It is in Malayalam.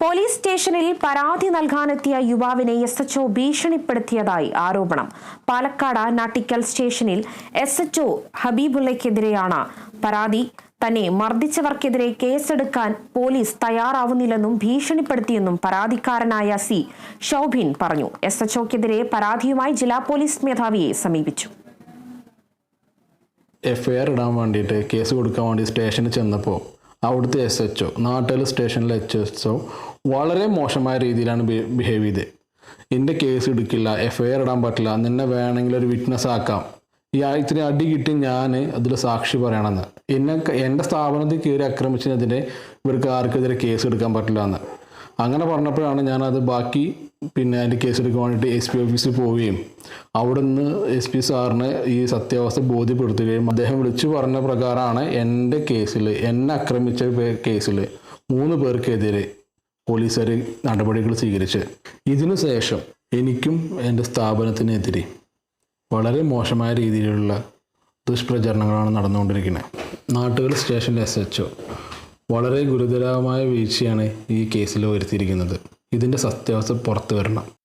പോലീസ് സ്റ്റേഷനിൽ പരാതി നൽകാനെത്തിയ യുവാവിനെ എസ് എച്ച് ഒ ഭീഷണിപ്പെടുത്തിയതായി ആരോപണം. പാലക്കാട് നാട്ടിക്കൽ സ്റ്റേഷനിൽ എസ് എച്ച് ഒ ഹബീബുള്ളയ്ക്കെതിരെയാണ് പരാതി. തന്നെ മർദ്ദിച്ചവർക്കെതിരെ കേസെടുക്കാൻ പോലീസ് തയ്യാറാവുന്നില്ലെന്നും ഭീഷണിപ്പെടുത്തിയെന്നും പരാതിക്കാരനായ സി ഷൌബിൻ പറഞ്ഞു. എസ് എച്ച് ഒക്കെതിരെ പരാതിയുമായി ജില്ലാ പോലീസ് മേധാവിയെ സമീപിച്ചു. എഫ്ഐആർ ഇടാൻ വേണ്ടിയിട്ട് കേസ് കൊടുക്കാൻ വേണ്ടി സ്റ്റേഷനിൽ ചെന്നപ്പോൾ അവിടുത്തെ എസ് എച്ച് ഒ നാട്ടിലെ സ്റ്റേഷനിലെ എച്ച് എസ് ഒ വളരെ മോശമായ രീതിയിലാണ് ബിഹേവ് ചെയ്തത് എന്റെ കേസ് എടുക്കില്ല എഫ് ഐ ആർ ഇടാൻ പറ്റില്ല നിന്നെ വേണമെങ്കിൽ ഒരു വിറ്റ്നസ് ആക്കാം. ഈ ആ- അടി കിട്ടി ഞാൻ അതിൽ സാക്ഷി പറയണമെന്ന് എന്നെ എന്റെ സ്ഥാപനത്തിൽ കയറി ആക്രമിച്ചതിനെതിരെ ഇവർക്ക് ആർക്കെതിരെ കേസ് എടുക്കാൻ പറ്റില്ല എന്ന്. അങ്ങനെ പറഞ്ഞപ്പോഴാണ് ഞാനത് ബാക്കി പിന്നെ അതിന്റെ കേസ് എടുക്കാൻ വേണ്ടിയിട്ട് എസ് പി ഓഫീസിൽ പോവുകയും അവിടെ നിന്ന് എസ് പി സാറിന് ഈ സത്യാവസ്ഥ ബോധ്യപ്പെടുത്തുകയും അദ്ദേഹം വിളിച്ചു പറഞ്ഞ പ്രകാരമാണ് എന്റെ കേസിൽ എന്നെ ആക്രമിച്ച കേസിൽ മൂന്ന് പേർക്കെതിരെ പോലീസുകാർ നടപടികൾ സ്വീകരിച്ച്. ഇതിനു ശേഷം എനിക്കും എന്റെ സ്ഥാപനത്തിനെതിരെ വളരെ മോശമായ രീതിയിലുള്ള ദുഷ്പ്രചരണങ്ങളാണ് നടന്നുകൊണ്ടിരിക്കുന്നത്. നാട്ടുകൾ സ്റ്റേഷനിലെ എസ് എച്ച് വളരെ ഗുരുതരമായ വീഴ്ചയാണ് ഈ കേസിൽ വരുത്തിയിരിക്കുന്നത്. ഇതിന്റെ സത്യാവസ്ഥ പുറത്തു വരണം.